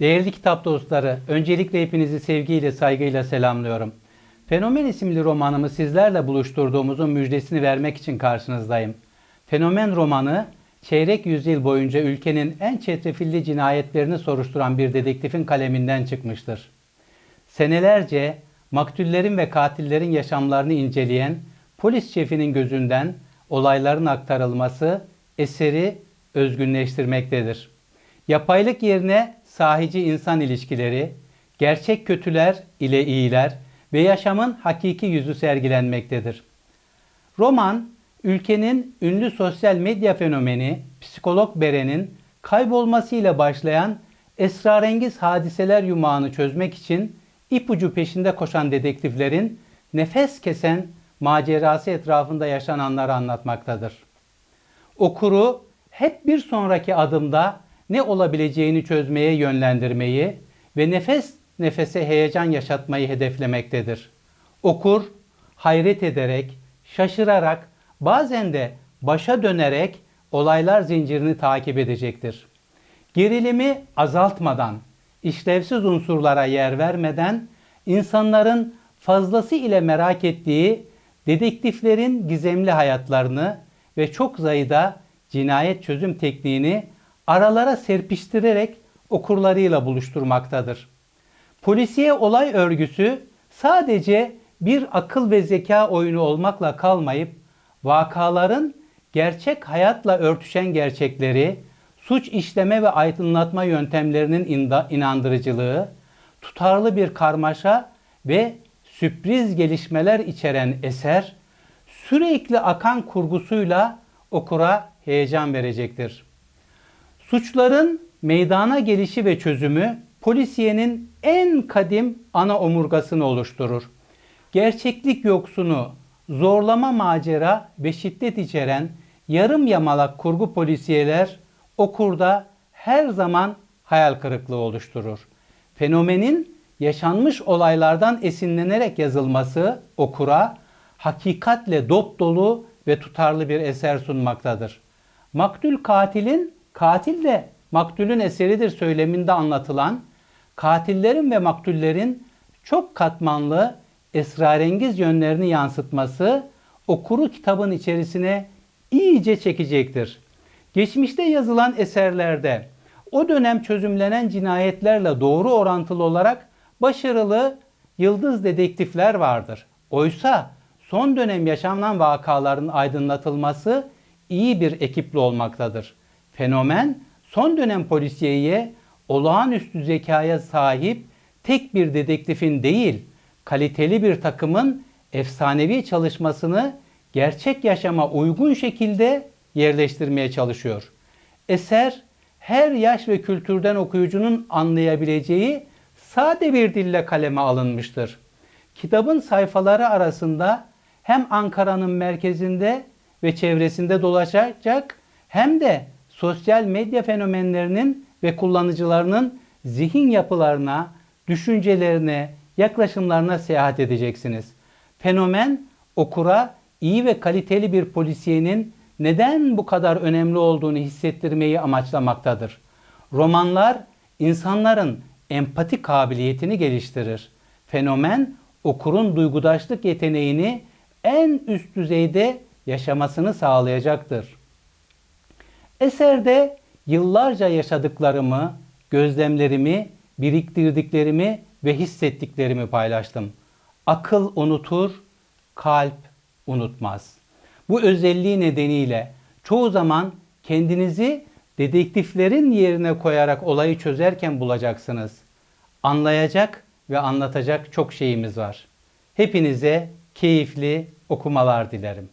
Değerli kitap dostları, öncelikle hepinizi sevgiyle, saygıyla selamlıyorum. Fenomen isimli romanımı sizlerle buluşturduğumuzun müjdesini vermek için karşınızdayım. Fenomen romanı, çeyrek yüzyıl boyunca ülkenin en çetrefilli cinayetlerini soruşturan bir dedektifin kaleminden çıkmıştır. Senelerce maktullerin ve katillerin yaşamlarını inceleyen polis şefinin gözünden olayların aktarılması eseri özgünleştirmektedir. Yapaylık yerine sahici insan ilişkileri, gerçek kötüler ile iyiler ve yaşamın hakiki yüzü sergilenmektedir. Roman, ülkenin ünlü sosyal medya fenomeni psikolog Beren'in kaybolmasıyla başlayan esrarengiz hadiseler yumağını çözmek için ipucu peşinde koşan dedektiflerin nefes kesen macerası etrafında yaşananları anlatmaktadır. Okuru hep bir sonraki adımda ne olabileceğini çözmeye yönlendirmeyi ve nefes nefese heyecan yaşatmayı hedeflemektedir. Okur hayret ederek, şaşırarak, bazen de başa dönerek olaylar zincirini takip edecektir. Gerilimi azaltmadan, işlevsiz unsurlara yer vermeden insanların fazlası ile merak ettiği dedektiflerin gizemli hayatlarını ve çok sayıda cinayet çözüm tekniğini aralara serpiştirerek okurlarıyla buluşturmaktadır. Polisiye olay örgüsü sadece bir akıl ve zeka oyunu olmakla kalmayıp vakaların gerçek hayatla örtüşen gerçekleri, suç işleme ve aydınlatma yöntemlerinin inandırıcılığı, tutarlı bir karmaşa ve sürpriz gelişmeler içeren eser, sürekli akan kurgusuyla okura heyecan verecektir. Suçların meydana gelişi ve çözümü polisiyenin en kadim ana omurgasını oluşturur. Gerçeklik yoksunu, zorlama macera ve şiddet içeren yarım yamalak kurgu polisiyeler okurda her zaman hayal kırıklığı oluşturur. Fenomenin yaşanmış olaylardan esinlenerek yazılması okura hakikatle dop dolu ve tutarlı bir eser sunmaktadır. Maktul katilin katil de maktulün eseridir söyleminde anlatılan katillerin ve maktullerin çok katmanlı esrarengiz yönlerini yansıtması okuru kitabın içerisine iyice çekecektir. Geçmişte yazılan eserlerde o dönem çözümlenen cinayetlerle doğru orantılı olarak başarılı yıldız dedektifler vardır. Oysa son dönem yaşanan vakaların aydınlatılması iyi bir ekiple olmaktadır. Fenomen son dönem polisiyeye olağanüstü zekaya sahip tek bir dedektifin değil, kaliteli bir takımın efsanevi çalışmasını gerçek yaşama uygun şekilde yerleştirmeye çalışıyor. Eser her yaş ve kültürden okuyucunun anlayabileceği sade bir dille kaleme alınmıştır. Kitabın sayfaları arasında hem Ankara'nın merkezinde ve çevresinde dolaşacak hem de sosyal medya fenomenlerinin ve kullanıcılarının zihin yapılarına, düşüncelerine, yaklaşımlarına seyahat edeceksiniz. Fenomen okura iyi ve kaliteli bir polisiyenin neden bu kadar önemli olduğunu hissettirmeyi amaçlamaktadır. Romanlar insanların empati kabiliyetini geliştirir. Fenomen okurun duygudaşlık yeteneğini en üst düzeyde yaşamasını sağlayacaktır. Eserde yıllarca yaşadıklarımı, gözlemlerimi, biriktirdiklerimi ve hissettiklerimi paylaştım. Akıl unutur, kalp unutmaz. Bu özelliği nedeniyle çoğu zaman kendinizi dedektiflerin yerine koyarak olayı çözerken bulacaksınız. Anlayacak ve anlatacak çok şeyimiz var. Hepinize keyifli okumalar dilerim.